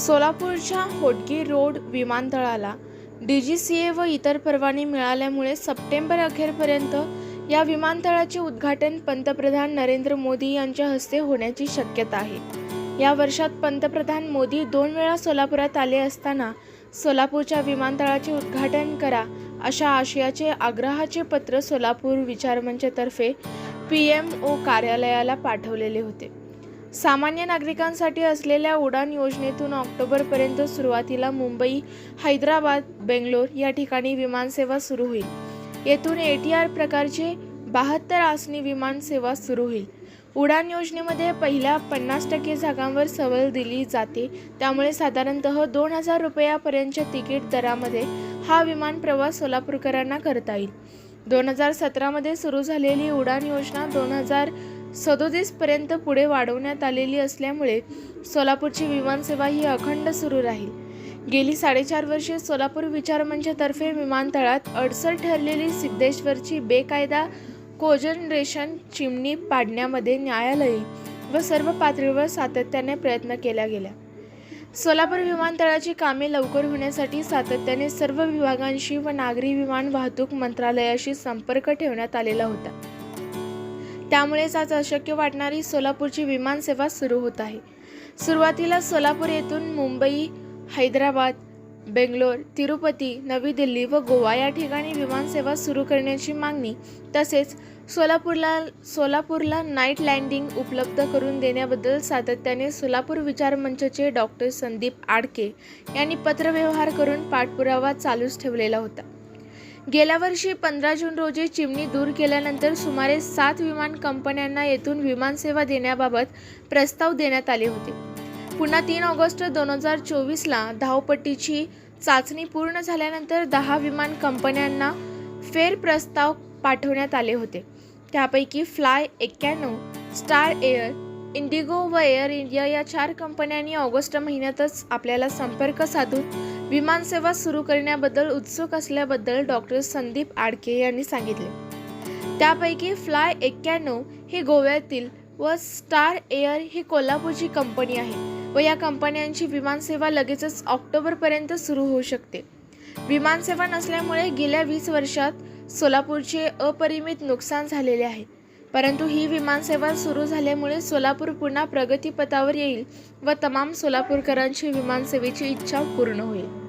सोलापूरच्या होटगी रोड विमानतळाला D G C A व इतर परवाने मिळाल्यामुळे सप्टेंबर अखेरपर्यंत या विमानतळाचे उद्घाटन पंतप्रधान नरेंद्र मोदी यांच्या हस्ते होण्याची शक्यता आहे. या वर्षात पंतप्रधान मोदी दोन वेळा सोलापुरात आले असताना सोलापूरच्या विमानतळाचे उद्घाटन करा अशा आशयाचे आग्रहाचे पत्र सोलापूर विचारमंचतर्फे पी एम ओ कार्यालयाला पाठवलेले होते. सामान्य नागरिकांसाठी असलेल्या उडान योजनेतून ऑक्टोबरपर्यंत सुरुवातीला मुंबई हैदराबाद बेंगलोर या ठिकाणी विमानसेवा सुरू होईल. येथून ए टी आर प्रकारचे बहात्तर आसनी विमानसेवा सुरू होईल. उडान योजनेमध्ये पहिल्या पन्नास टक्के जागांवर सवल दिली जाते. त्यामुळे साधारणतः दोन हजार रुपयापर्यंतच्या तिकीट दरामध्ये हा विमान प्रवास सोलापूरकरांना करता येईल. दोन हजार सतरामध्ये सुरू झालेली उडान योजना दोन हजार सदोतीसपर्यंत पुढे वाढवण्यात आलेली असल्यामुळे सोलापूरची विमानसेवा ही अखंड सुरू राहील. गेली साडेचार वर्षे सोलापूर विचारमंचातर्फे विमानतळात अडसर ठरलेली सिद्धेश्वरची बेकायदा कोजनरेशन चिमणी पाडण्यामध्ये न्यायालयीन व सर्व पातळीवर सातत्याने प्रयत्न केल्या गेल्या. सोलापूर विमानतळाची कामे लवकर होण्यासाठी सातत्याने सर्व विभागांशी व नागरी विमान वाहतूक मंत्रालयाशी संपर्क ठेवण्यात आलेला होता. त्यामुळेच आज अशक्य वाटणारी सोलापूरची विमानसेवा सुरू होत आहे. सुरुवातीला सोलापूर येथून मुंबई हैदराबाद बेंगलोर तिरुपती नवी दिल्ली व गोवा या ठिकाणी विमानसेवा सुरू करण्याची मागणी तसेच सोलापूरला सोलापूरला नाईट लँडिंग उपलब्ध करून देण्याबद्दल सातत्याने सोलापूर विचार मंचचे डॉक्टर संदीप आडके यांनी पत्रव्यवहार करून पाठपुरावा चालूच ठेवलेला होता. गेल्या वर्षी पंधरा जून रोजी चिमणी दूर केल्यानंतर सुमारे सात विमान कंपन्यांना येथून विमानसेवा देण्याबाबत प्रस्ताव देण्यात आले होते. पुन्हा तीन ऑगस्ट दोन हजार चोवीसला धावपट्टीची चाचणी पूर्ण झाल्यानंतर दहा विमान कंपन्यांना फेर प्रस्ताव पाठवण्यात आले होते. त्यापैकी फ्लाय एक्क्याण्णव स्टार एअर इंडिगो व एअर इंडिया या चार कंपन्यांनी ऑगस्ट महिन्यातच आपल्याला संपर्क साधून विमानसेवा सुरू करण्याबद्दल उत्सुक असल्याबद्दल डॉक्टर संदीप आडके यांनी सांगितले. त्यापैकी फ्लाय एक्क्याण्णव ही गोव्यातील व स्टार एअर ही कोल्हापूरची कंपनी आहे व या कंपन्यांची विमानसेवा लगेचच ऑक्टोबरपर्यंत सुरू होऊ शकते. विमानसेवा नसल्यामुळे गेल्या वीस वर्षात सोलापूरचे अपरिमित नुकसान झालेले आहे. परंतु ही विमानसेवा सुरू झाल्यामुळे सोलापूर पुन्हा प्रगतीपथावर येईल व तमाम सोलापूरकरांची विमानसेवेची इच्छा पूर्ण होईल.